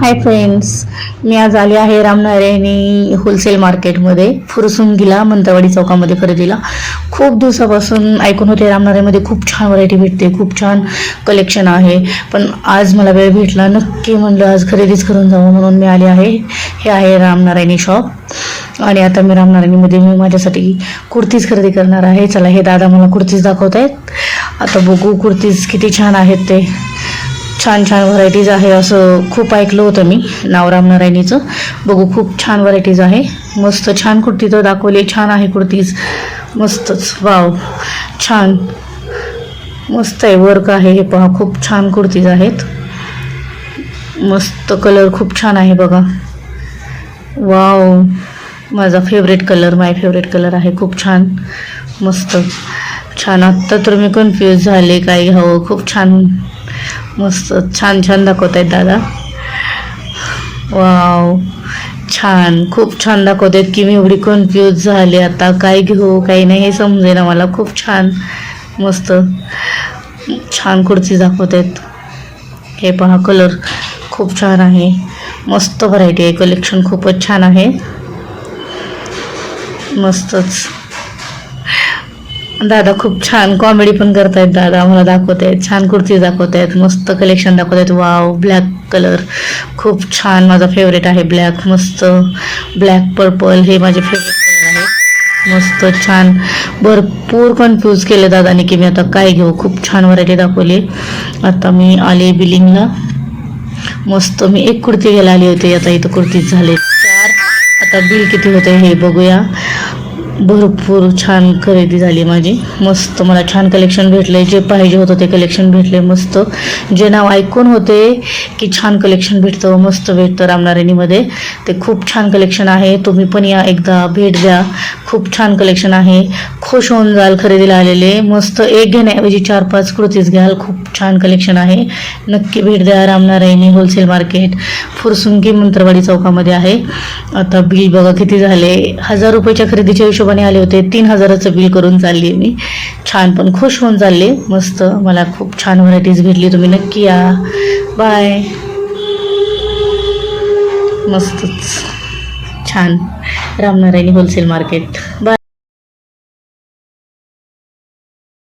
Hi friends मी आज आले आहे रामनारायणी होलसेल मार्केटमध्ये फुरसुंगीला मंत्रवाडी चौकामध्ये खरेदीला. खूप दिवसापासून ऐकून होते रामनारायणमध्ये खूप छान व्हरायटी भेटते खूप छान कलेक्शन आहे. पण आज मला वेळ भेटला नक्की म्हणलं आज खरेदीच करून जावं म्हणून मी आले आहे. हे आहे रामनारायणी शॉप आणि आता मी रामनारायणीमध्ये मी माझ्यासाठी कुर्तीज खरेदी करणार आहे. चला हे दादा मला कुर्तीज दाखवत आहेत आता बघू कुर्तीज किती छान आहेत ते. छान छान व्हरायटीज आहे असं खूप ऐकलं होतं मी नावराम नारायणीचं. बघू खूप छान व्हरायटीज आहे. मस्त छान कुर्ती तर दाखवली. छान आहे कुर्तीज. मस्तच. वाव छान. मस्त आहे. वर्क आहे हे पहा. खूप छान कुर्तीज आहेत. मस्त कलर खूप छान आहे बघा. वाव माझा favourite colour my favourite colour आहे. खूप छान. मस्त. छान. आत्ता तर मी कन्फ्यूज झाले. काय घ्यावं? खूप छान मस्त छान छान दाखवत आहेत दादा. वाव छान. खूप छान दाखवत आहेत की मी एवढी कन्फ्यूज झाले आता. काय घेऊ काही नाही हे समजेना मला. खूप छान. मस्त. छान कुर्ती दाखवत आहेत हे पहा कलर खूप छान आहे. मस्त व्हरायटी आहे. कलेक्शन खूपच छान आहे. मस्तच. दादा खूप छान कॉमेडी पण करतायत दादा मला दाखवत आहेत छान कुर्ती दाखवत आहेत मस्त कलेक्शन दाखवत आहेत वाव ब्लॅक कलर खूप छान माझा फेवरेट आहे ब्लॅक मस्त ब्लॅक पर्पल हे माझे फेवरेट कलर आहे मस्त छान. भरपूर कन्फ्यूज केलं दादाने की मी आता काय घेऊ. खूप छान व्हरायटी दाखवली. आता मी आले बिलिंगला. मस्त मी एक कुर्ती घ्यायला आली होती. आता इथं कुर्तीच झाले चार. आता बिल किती होतं हे बघूया. भरपूर छान खरेदी झाली माझी. मस्त मला छान कलेक्शन भेटले जे पाहिजे होतं ते कलेक्शन भेटले मस्त. जे नाव ऐकून होते की छान कलेक्शन भेटतं मस्त भेटतं रामनारायणीमध्ये. ते खूप छान कलेक्शन आहे. तुम्ही पण या एकदा भेट द्या. खूप छान कलेक्शन आहे. खुश होऊन जाल खरेदीला आलेले. मस्त एक घेण्याऐवजी चार पाच कृतीच घ्याल. खूप छान कलेक्शन आहे. नक्की भेट द्या रामनारायणी होलसेल मार्केट फुरसुंगी मंत्रवाडी चौकामध्ये आहे. आता बिल बघा किती झाले. हजार रुपयाच्या खरेदीच्या हिशोबाने आले होते. तीन हजाराचं बिल करून चालली मी. छान पण खुश होऊन चालले मस्त. मला खूप छान व्हरायटीज भेटली. तुम्ही नक्की या. बाय मस्तच. छान. रामनारायणी होलसेल मार्केट बाय